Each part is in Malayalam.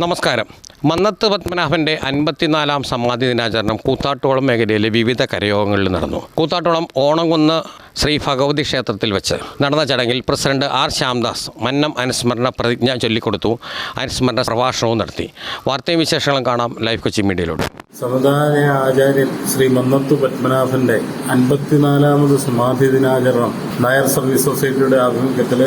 നമസ്കാരം. മന്നത്ത് പത്മനാഭന്റെ അൻപത്തിനാലാം സമാധി ദിനാചരണം കൂത്താട്ടോളം മേഖലയിലെ വിവിധ കരയോഗങ്ങളിൽ നടന്നു. കൂത്താട്ടോളം ഓണംകുന്ന് ശ്രീ ഭഗവതി ക്ഷേത്രത്തിൽ വെച്ച് നടന്ന ചടങ്ങിൽ പ്രസിഡന്റ് ആർ ശ്യാംദാസ് മന്നം അനുസ്മരണ പ്രതിജ്ഞ ചൊല്ലിക്കൊടുത്തു. അനുസ്മരണ പ്രഭാഷണവും നടത്തി. വാർത്തയും വിശേഷങ്ങളും കാണാം ലൈവ് കൊച്ചി മീഡിയയിലൂടെ. സമുദായ ആചാര്യൻ ശ്രീ മന്നത്തു പത്മനാഭന്റെ അൻപത്തിനാലാമത് സമാധി ദിനാചരണം നായർ സർവീസ് സൊസൈറ്റിയുടെ ആഭിമുഖ്യത്തിൽ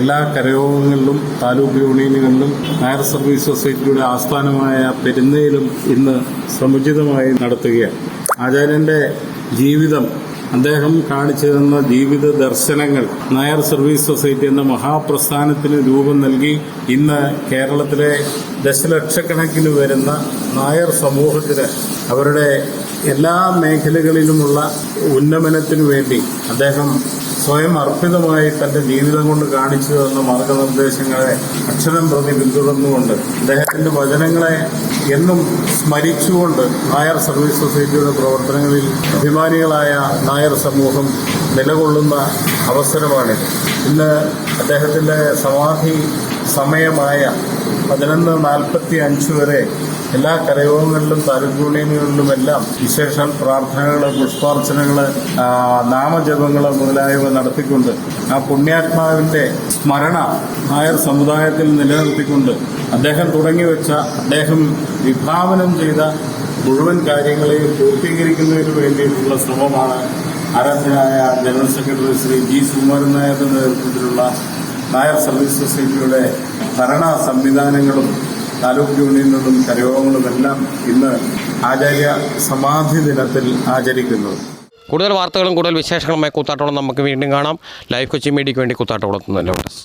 എല്ലാ കരയോഗങ്ങളിലും താലൂക്ക് യൂണിയനുകളിലും നായർ സർവീസ് സൊസൈറ്റിയുടെ ആസ്ഥാനമായ പെരുന്നയിലും ഇന്ന് സമുചിതമായി നടത്തുകയാണ്. ആചാര്യന്റെ ജീവിതം അദ്ദേഹം കാണിച്ചു തന്ന ജീവിത ദർശനങ്ങൾ നായർ സർവീസ് സൊസൈറ്റി എന്ന മഹാപ്രസ്ഥാനത്തിന് രൂപം നൽകി ഇന്ന് കേരളത്തിലെ ദശലക്ഷക്കണക്കിന് വരുന്ന നായർ സമൂഹത്തിന് അവരുടെ എല്ലാ മേഖലകളിലുമുള്ള ഉന്നമനത്തിനു വേണ്ടി അദ്ദേഹം സ്വയം അർപ്പിതമായി തന്റെ ജീവിതം കൊണ്ട് കാണിച്ചു തന്ന മാർഗനിർദ്ദേശങ്ങളെ അക്ഷരം പ്രതി പിന്തുടർന്നുകൊണ്ട് അദ്ദേഹത്തിന്റെ വചനങ്ങളെ എന്നും സ്മരിച്ചുകൊണ്ട് നായർ സർവീസ് സൊസൈറ്റിയുടെ പ്രവർത്തനങ്ങളിൽ അഭിമാനികളായ നായർ സമൂഹം നിലകൊള്ളുന്ന അവസരമാണിത്. ഇന്ന് അദ്ദേഹത്തിന്റെ സമാധി സമയമായ പതിനൊന്ന് നാൽപ്പത്തി അഞ്ച് വരെ എല്ലാ കരയോഗങ്ങളിലും താലൂക്ക് യൂണിയനുകളിലുമെല്ലാം വിശേഷ പ്രാർത്ഥനകൾ പുഷ്പാർച്ചനകൾ നാമജപങ്ങൾ മുതലായവ നടത്തിക്കൊണ്ട് ആ പുണ്യാത്മാവിന്റെ സ്മരണ നായർ സമുദായത്തിൽ നിലനിർത്തിക്കൊണ്ട് അദ്ദേഹം തുടങ്ങിവെച്ച അദ്ദേഹം വിഭാവനം ചെയ്ത മുഴുവൻ കാര്യങ്ങളെയും പൂർത്തീകരിക്കുന്നതിന് വേണ്ടിയിട്ടുള്ള ശ്രമമാണ് ആരാധനായ ജനറൽ സെക്രട്ടറി ശ്രീ ജി സുകുമാരൻ നായരുടെ നേതൃത്വത്തിലുള്ള നായർ സർവീസ് സൊസൈറ്റിയുടെ ഭരണ സംവിധാനങ്ങളും താലൂക്ക് യൂണിയനുകളും കരയോഗങ്ങളും എല്ലാം ഇന്ന് ആചാര്യ സമാധി ദിനത്തിൽ ആചരിക്കുന്നത് കൂടുതൽ വാർത്തകളും കൂടുതൽ വിശേഷങ്ങളുമായി കൂത്താട്ടോളം നമുക്ക് വീണ്ടും കാണാം. ലൈവ് കൊച്ചി മീഡിയയ്ക്ക് വേണ്ടി കൂത്താട്ടോളത്ത് നിന്ന് ലോട്ടസ്